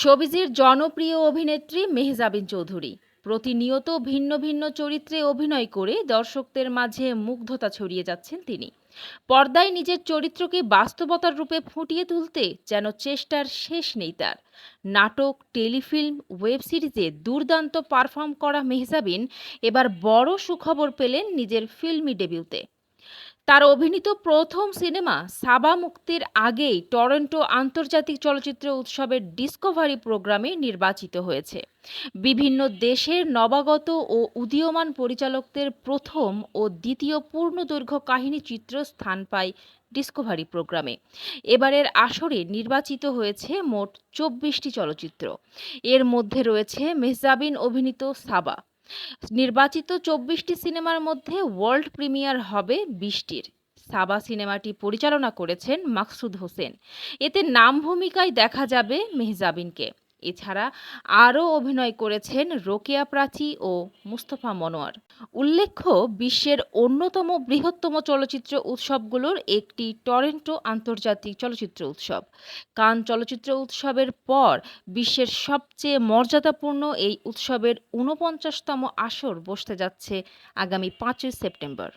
শোবিজের জনপ্রিয় অভিনেত্রী মেহজাবিন চৌধুরী। প্রতিনিয়ত ভিন্ন ভিন্ন চরিত্রে অভিনয় করে দর্শকদের মাঝে মুগ্ধতা ছড়িয়ে যাচ্ছেন তিনি। পর্দায় নিজের চরিত্রকে বাস্তবতার রূপে ফুটিয়ে তুলতে যেন চেষ্টার শেষ নেই তার। নাটক, টেলিফিল্ম, ওয়েব সিরিজে দুর্দান্ত পারফর্ম করা মেহজাবিন এবার বড় সুখবর পেলেন নিজের ফিল্মি ডেবিউতে। তার অভিনীত প্রথম সিনেমা সাবা মুক্তির আগেই টরন্টো আন্তর্জাতিক চলচ্চিত্র উৎসবের ডিসকভারি প্রোগ্রামে নির্বাচিত হয়েছে। বিভিন্ন দেশের নবাগত ও উদীয়মান পরিচালকদের প্রথম ও দ্বিতীয় পূর্ণদৈর্ঘ্য কাহিনী চিত্র স্থান পায় ডিসকভারি প্রোগ্রামে। এবারের আসরে নির্বাচিত হয়েছে মোট চব্বিশটি চলচ্চিত্র। এর মধ্যে রয়েছে মেহজাবিন অভিনীত সাবা। নির্বাচিত চব্বিশটি সিনেমার মধ্যে ওয়ার্ল্ড প্রিমিয়ার হবে বিশটির সাবা সিনেমাটি পরিচালনা করেছেন মাকসুদ হোসেন। এতে নাম ভূমিকায় দেখা যাবে মেহজাবিনকে। এছাড়া আরও অভিনয় করেছেন রোকেয়া প্রাচী ও মুস্তফা মনোয়ার। উল্লেখ্য, বিশ্বের অন্যতম বৃহত্তম চলচ্চিত্র উৎসবগুলোর একটি টরেন্টো আন্তর্জাতিক চলচ্চিত্র উৎসব। কান চলচ্চিত্র উৎসবের পর বিশ্বের সবচেয়ে মর্যাদাপূর্ণ এই উৎসবের ঊনপঞ্চাশতম আসর বসতে যাচ্ছে আগামী পাঁচই সেপ্টেম্বর।